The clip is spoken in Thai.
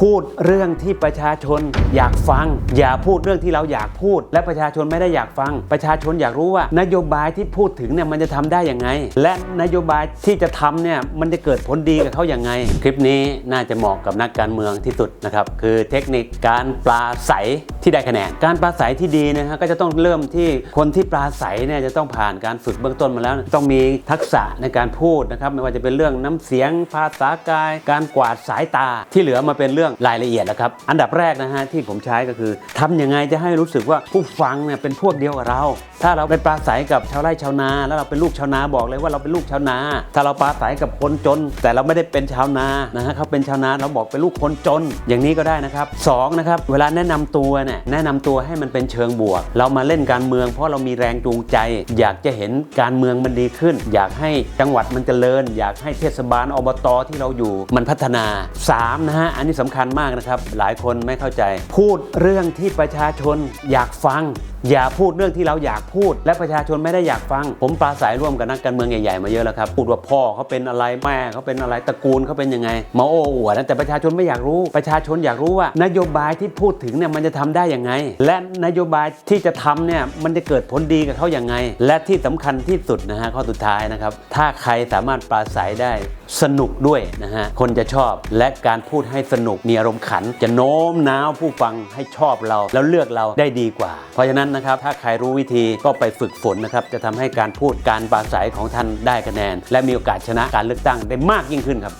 พูดเรื่องที่ประชาชนอยากฟัง อย่าพูดเรื่องที่เราอยากพูด และประชาชนไม่ได้อยากฟัง ประชาชนอยากรู้ว่านโยบายที่พูดถึงเนี่ยมันจะทำได้อยังไง และนโยบายที่จะทำเนี่ยมันจะเกิดผลดีกับเขาอย่างไง คลิปนี้น่าจะเหมาะกับนักการเมืองที่สุดนะครับคือเทคนิคการปลาใสที่ได้คะแนนการปลาใสที่ดีนะฮะก็จะต้องเริ่มที่คนที่ปลาใสเนี่ยจะต้องผ่านการฝึกเบื้องต้นมาแล้ว ต้องมีทักษะในการพูดนะครับไม่ว่าจะเป็นเรื่องน้ำเสียงภาษากาย การกวาดสายตาที่เหลือมาเป็นเรื่องรายละเอียดแล้วครับ อันดับแรกนะฮะที่ผมใช้ก็คือทำยังไงจะให้รู้สึกว่าผู้ฟังเนี่ยเป็นพวกเดียวกับเรา ถ้าเราไปปราศัยกับชาวไร่ชาวนา แล้วเราเป็นลูกชาวนาบอกเลยว่าเราเป็นลูกชาวนา ถ้าเราปราศัยกับคนจน แต่เราไม่ได้เป็นชาวนานะฮะเขาเป็นชาวนาเราบอกเป็นลูกคนจน อย่างนี้ก็ได้นะครับสองนะครับเวลาแนะนำตัวเนี่ยแนะนำตัวให้มันเป็นเชิงบวก เรามาเล่นการเมือง เพราะเรามีแรงจูงใจ อยากจะเห็นการเมืองมันดีขึ้น อยากให้จังหวัดมันเจริญ อยากให้เทศบาลอบตที่เราอยู่มันพัฒนาสามนะฮะอันนี้สำคัญมากนะครับ หลายคนไม่เข้าใจ พูดเรื่องที่ประชาชนอยากฟังอย่าพูดเรื่องที่เราอยากพูด และประชาชนไม่ได้อยากฟัง ผมปราศัยร่วมกับนักการเมืองใหญ่ๆมาเยอะแล้วครับพูดว่าพ่อเขาเป็นอะไรแม่เขาเป็นอะไรตระกูลเขาเป็นยังไงมาโอ้อวดนะแต่ประชาชนไม่อยากรู้ ประชาชนอยากรู้ว่า นโยบายที่พูดถึงเนี่ยมันจะทำได้ยังไง และนโยบายที่จะทำเนี่ยมันจะเกิดผลดีกับเขาอย่างไง และที่สำคัญที่สุดนะฮะข้อสุดท้ายนะครับถ้าใครสามารถปราศัยได้สนุกด้วยนะฮะคนจะชอบและการพูดให้สนุกมีอารมณ์ขัน จะโน้มน้าวผู้ฟังให้ชอบเรา แล้วเลือกเราได้ดีกว่า เพราะฉะนั้นนะครับ ถ้าใครรู้วิธีก็ไปฝึกฝนนะครับ จะทำให้การพูดการปราศัยของท่านได้คะแนน และมีโอกาสชนะการเลือกตั้งได้มากยิ่งขึ้นครับ